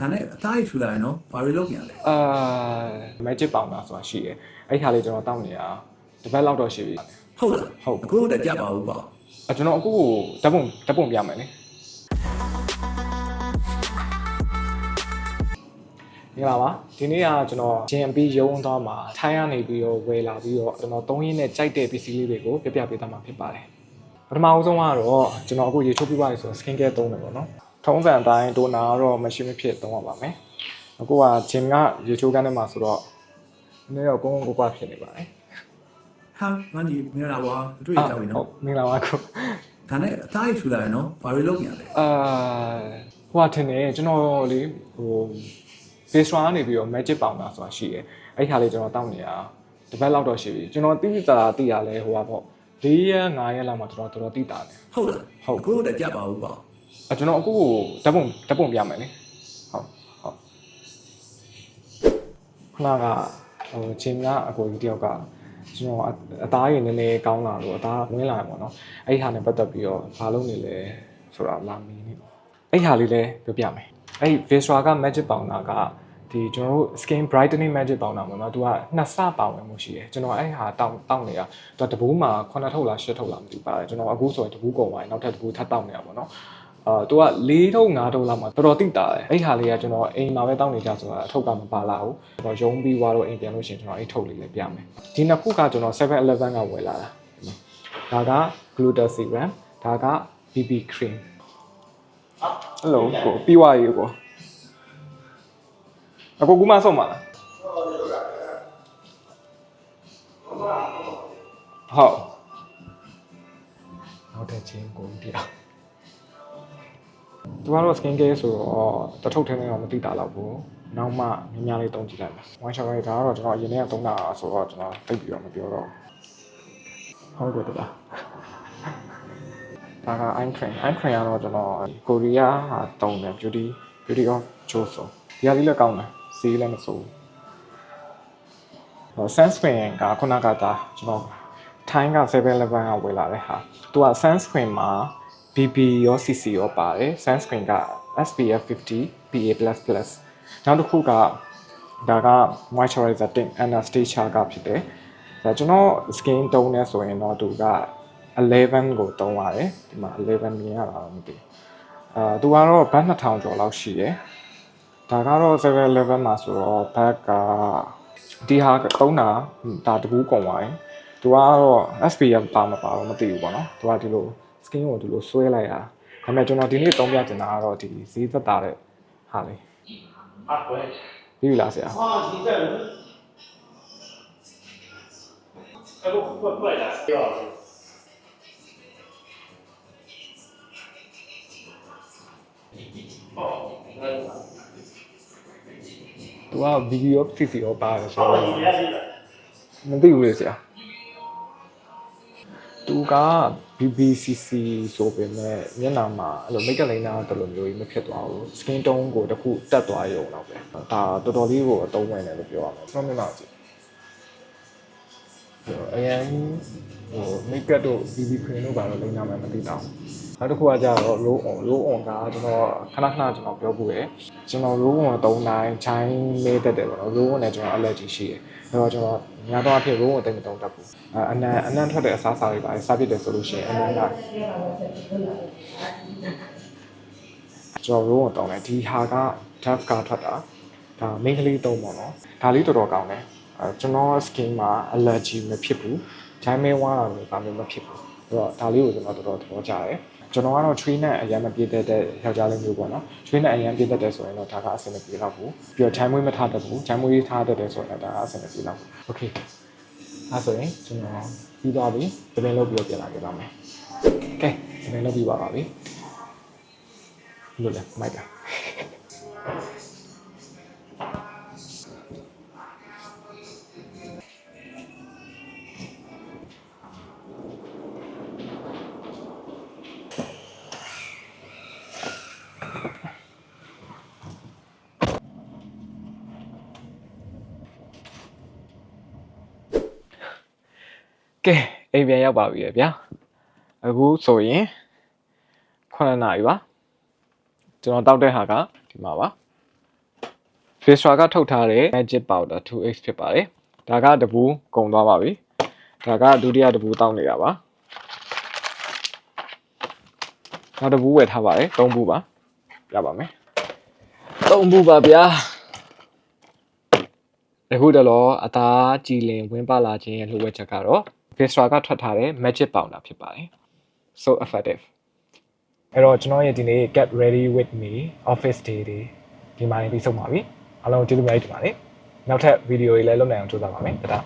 ဒါနဲ့အသားရထူလာရင်နော်ဘာတွေလုပ်ပြန်လဲအာ magic powder ဆိုတာရှိတယ်အဲ့ခါလေးကျွန်တော်တောက်နေတာတစ်ပတ်လောက်တော့ရှိပြီဟုတ်လားဟုတ်အခုတော့ကြက်ပါဘူးပေါ့အကျွန်တော်အခုကိုဓာတ်ပုံဓာတ်ပုံပြမယ်လေမင်္ဂလာပါဒီနေ့ကကျွန်တော်ဂျင်အပီရုံးသွားမှာထိုင်းကနေပြီးတော့ဝယ်လာပြီးတော့ကျွန်တော်သုံးရင်းနဲ့ကြိုက်တဲ့ပစ္စည်းလေးတွေကိုပြပြပေးသွားမှာဖြစ်ပါတယ်ပထမအဆုံးကတော့ကျွန်တော်အခုရေချိုးပြပါလေဆိုတော့ skin care သုံးတယ်ပေါ့နော် ထုံးစံအတိုင်းဒိုနာကတော့မရှိမဖြစ်သုံးရပါမယ်အခုကဂျင်ကရေချိုးကန်းထဲမှာဆိုတော့နည်းတော့ကုန်းကုန်းကွာကွာဖြစ်နေပါတယ်ဟာမန်ကြီးမင်္ဂလာပါအတွေ့အကြုံပြီဟုနော်တ်မင်္ဂလာပါခုဒါနဲ့အသားရထူလာရင်နော်ဘာတွေလုပ်ပြန်လဲအာဟိုကထင်တယ်ကျွန်တော်လေဟို face run ကနေပြီးတော့ magic powder ဆိုတာရှိတယ်အဲ့ခါလေးကျွန်တော်တောက်နေတာတစ်ပတ်လောက်တော့ရှိပြီကျွန်တော်တိတိကျကျသိရလဲဟိုကပေါ့၄ရက်၅ရက်လောက်မှကျွန်တော်တော်တော်သိတာတယ်ဟုတ်လားဟုတ်အခုတော့ကြက်ပါဘူးပေါ့ အကျွန်တော်အခုကိုဓာတ်ပုံဓာတ်ပုံပြမယ်လေဟုတ်ဟုတ်ခဏကဟိုချင်းကအကိုကြီးတယောက်ကကျွန်တော်အသားရည်နည်းနည်းကောင်းလာလို့အသားဝင်လာတယ်ပေါ့နော်အဲ့ဟာနဲ့ပတ်သက်ပြီးတော့ဘာလုပ်နေလဲဆိုတာလာမီနေပေါ့အဲ့ဟာလေးလည်းပြောပြမယ်အဲ့ Vistra က Magic Powder ကဒီကျွန်တော်တို့ skin brightening magic powder ပေါ့နော်သူကနှစ်ဆပါဝင်မှုရှိတယ်ကျွန်တော်အဲ့ဟာတောက်တောက်နေတာသူကတပူးမှာ9ထုတ်လား10ထုတ်လားမသိပါဘူးကျွန်တော်အခုဆိုရင်တပူးကုန်သွားရင်နောက်ထပ်တပူးထပ်တောက်နေတာပေါ့နော် အာသူက၄ထုတ်၅ထုတ်လောက်မှာတော်တော်တိတာတယ်အဲ့ဟာလေးကကျွန်တော်အိမ်မှာပဲတောက်နေကြဆိုတာအထုပ်ကမပါလာဘူးကျွန်တော်ရုံးပြီးသွားတော့အိမ်ပြန်လို့ရှိရင်ကျွန်တော်အဲ့ထုတ်လေးလည်းပြမယ်ဒီနှစ်ခုကကျွန်တော် 7-Eleven ကဝယ်လာတာဒါက gluta serum ဒါက BB cream ဟယ်လိုကိုပြီးသွားပြီကိုအကိုကူမဆုံးပါလားဟုတ်နောက်တဲ့ချင်းကိုတရား သူကတော့ skin care ဆိုတော့တထုပ်ထင်းနေတော့မသိတာတော့ဘူးနောက်မှများများလေးတုံးကြည့်လိုက်ပါ one shower ဒါကတော့ကျွန်တော်အရင်ကသုံးတာဆိုတော့ကျွန်တော်သိပြီးတော့မပြောတော့ဟုတ်ကဲ့တလားဒါက eye cream eye cream ကတော့ကျွန်တော်ကိုရီးယားဟာတုံးတယ် beauty beauty of Joseon ဒီဟာလေးလည်းကောင်းတယ်ဈေးလည်းမဆိုးဘူးဟို sunscreen ကခုနကဒါကျွန်တော် time က 7-Eleven ကဝယ်လာတဲ့ဟာသူက sunscreen မှာ BB ရော CC ရောပါတယ် sunscreen က SPF 50 PA++ နောက်တစ်ခုကဒါက moisturizer tint Anastasia ကဖြစ်တယ်ဒါကျွန်တော် skin tone နဲ့ဆိုရင်တော့သူက11ကိုတုံးရတယ်ဒီမှာ11မြင်ရတာတော့မသိဘူးအာသူကတော့ဘတ်2000ကျော်လောက်ရှိတယ်ဒါကတော့711မှာဆိုတော့ဘတ်ကဒီဟာတုံးတာဒါတကူးကုန်သွားတယ်သူကတော့ SPF ပါမပါတော့မသိဘူးပေါ့နော်သူကဒီလို skin ကိုဒီလိုဆွဲလိုက်တာဒါပေမဲ့ကျွန်တော်ဒီနေ့သုံးပြတင်တာကတော့ဒီဈေးသက်သာတဲ့ဟာလေးဟုတ်ကဲ့ပြီးပြီလားဆရာဟုတ်ဒီကျတယ်အဲ့လိုခုပွက်လာပြောသူကဗီဒီယိုဖြစ်စီရောပါတယ်ဆိုတော့မသိဘူးလေဆရာ သူက BBCC ဆိုပေမဲ့မျက်နှာမှာအဲ့လို make up liner တလိုမျိုးကြီးမဖြစ်သွားဘူး skin tone ကိုတစ်ခုတက်သွားရုံတော့ပဲဒါတော်တော်လေးကိုအသုံးဝင်တယ်လို့ပြောရမှာကျွန်တော်မျက်နှာကြည့်အရင်ဟို make up တို့ BB cream တို့ဘာလို့လိမ့်နာမှမသိတော့နောက်တစ်ခုကကြတော့ low on low on ကကျွန်တော်ခဏခဏကျွန်တော်ပြောဖို့ရယ်ကျွန်တော် low on သုံးတိုင်းချိုင်းလေးတက်တယ်ပေါ့နော် low on နဲ့ကျွန်တော် allergy ရှိတယ်အဲ့တော့ကျွန်တော် များသောအားဖြင့် low on တိတ်မသုံးတတ်ဘူးအအနံအနံထွက်တဲ့အစားအစာတွေပါစားဖြစ်တယ်ဆိုလို့ရှိရင်အနံကကျွန်တော် low on တောင်းတယ်ဒီဟာက tough ကထွက်တာဒါ main ကလေးသုံးပေါ့နော်ဒါလေးတော်တော်ကောင်းတယ်အဲကျွန်တော် skin မှာ allergy မဖြစ်ဘူးဂျိုင်းမဲဝါးတာမျိုးဘာမျိုးမဖြစ်ဘူးအဲ့တော့ဒါလေးကိုကျွန်တော်တော်တော်သဘောကျတယ် ကျွန်တော်ကတော့ train နဲ့အရင်မပြည့်တဲ့တဲ့ယောက်ျားလေးမျိုးပေါ့နော် train နဲ့အရင်ပြည့်တဲ့တဲ့ဆိုရင်တော့ဒါကအဆင်မပြေတော့ဘူးပြီးတော့ time မွေးမထားတတ်ဘူး time မွေးထားတတ်တယ်ဆိုရင်တော့ဒါကအဆင်မပြေတော့ဘူး okay အဲဆိုရင်ကျွန်တော်ပြီးသွားပြီပြင်လုပ်ပြီးတော့ပြန်လာကြပါမယ်ကဲပြင်လုပ်ပြီးပါပါပြီလို့လဲမိုက်က ကဲအိမ်ပြန်ရောက်ပါပြီရဗျာအခုဆိုရင်9နာရီပါကျွန်တော်တောက်တဲ့ဟာကဒီမှာပါ Vistra ကထုတ်ထားတဲ့ Magic Powder 2X ဖြစ်ပါတယ်ဒါကတပူကုန်သွားပါပြီဒါကဒုတိယတပူတောက်နေတာပါနောက်တပူဝယ်ထားပါတယ်၃ပူပါပြပါမယ်၃ပူပါဗျာအခုတလောအသားကြည်လင်ဝင်းပါလာခြင်းရဲ့လှုပ်ဝက်ချက်ကတော့ Vistra ကထွက်ထားတဲ့ Magic Powder ဖြစ်ပါတယ် so effective အဲ့တော့ကျွန်တော်ရဲ့ဒီနေ့ get ready with me office day တွေဒီမှာနေပြီးဆုံးပါပြီအားလုံးကျေးဇူးများတင်ပါတယ်နောက်ထပ်ဗီဒီယိုတွေလည်းလုပ်နိုင်အောင်ကြိုးစားပါမယ်တဒါ